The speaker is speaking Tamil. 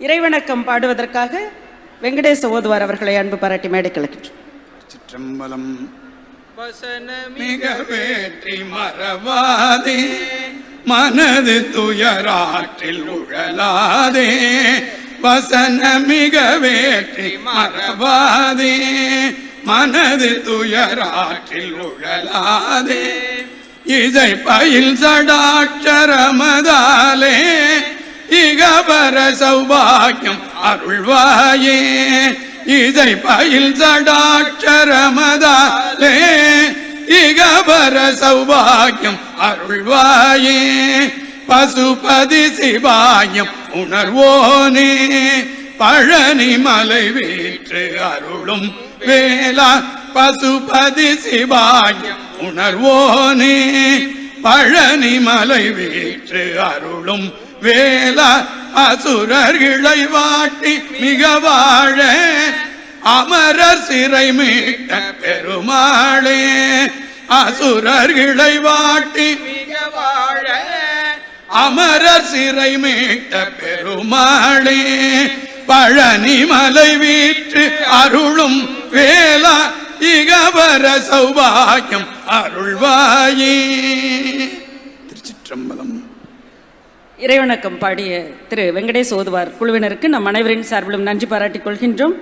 இறைவணக்கம் பாடுவதற்காக வெங்கடேச ஓதுவார் அவர்களை அன்பு பாராட்டி மேடை கலக்கின்றோம் சிற்றம்பலம் வசனமிக மிக வேற்றி மறவாதே மனது துயராற்றில் உழலாதே வசன மிக வேற்றி மறவாதே மனது துயராற்றில் உழலாதே. இசை பயில் சடாட்சரமதாலே இகபர சௌபாகியம் அருள்வாயே. இதை பயில் சடாட்சரமதாலே. இகபர சௌபாகியம் அருள்வாயே. பசுபதி சிவாயம் உணர்வோனே. பழனி மலை வீற்று அருளும் வேளா. பசுபதி சிவாயம் உணர்வோனே. பழனி மலை வீற்று அருளும் வேளா. அசுரர்களை வாட்டி மிக வாழ அமரர் சிறை மீட்ட பெருமாளே. அசுரர்களை வாட்டி மிக வாழ அமரர் சிறை மீட்ட பெருமாளே. பழனி மலை வீற்று அருளும் வேளா இகவர சௌபாகியம் அருள்வாயே. இறைவணக்கம் பாடிய திரு வெங்கடேஷ் ஓதுவார் குழுவினருக்கு நம் அனைவரின் சார்பிலும் நன்றி பாராட்டிக் கொள்கின்றோம்.